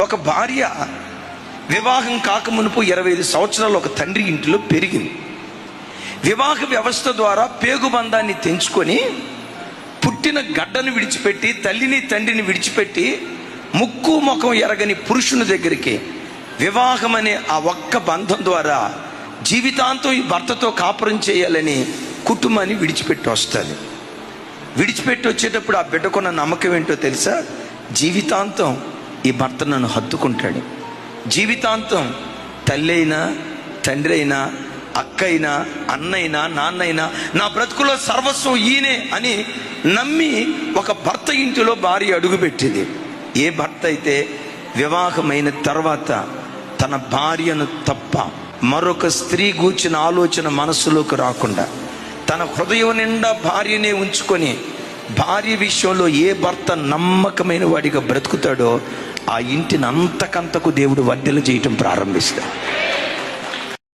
ఒక భార్య వివాహం కాకమునుపు ఇరవై ఐదు సంవత్సరాలు ఒక తండ్రి ఇంటిలో పెరిగింది. వివాహ వ్యవస్థ ద్వారా పేగు బంధాన్ని తెంచుకొని పుట్టిన గడ్డను విడిచిపెట్టి తల్లిని తండ్రిని విడిచిపెట్టి ముక్కు ముఖం ఎరగని పురుషుని దగ్గరికి వివాహం అనే ఆ ఒక్క బంధం ద్వారా జీవితాంతం ఈ భర్తతో కాపురం చేయాలని కుటుంబాన్ని విడిచిపెట్టి వస్తుంది. విడిచిపెట్టి వచ్చేటప్పుడు ఆ బిడ్డకున్న నమ్మకం ఏంటో తెలుసా? జీవితాంతం ఈ భర్త నన్ను హత్తుకుంటాడు. జీవితాంతం తల్లి అయినా తండ్రి అయినా అక్క అయినా అన్నైనా నాన్నైనా నా బ్రతుకులో సర్వస్వం ఈయనే అని నమ్మి ఒక భర్త ఇంటిలో భార్య అడుగుపెట్టింది. ఏ భర్త అయితే వివాహమైన తర్వాత తన భార్యను తప్ప మరొక స్త్రీ గూర్చిన ఆలోచన మనసులోకి రాకుండా తన హృదయం నిండా భార్యనే ఉంచుకొని భార్య విషయంలో ఏ భర్త నమ్మకమైన వాడిగా బ్రతుకుతాడో ఆ ఇంటిని అంతకంతకు దేవుడు వడ్డెలు చేయటం ప్రారంభిస్తాడు.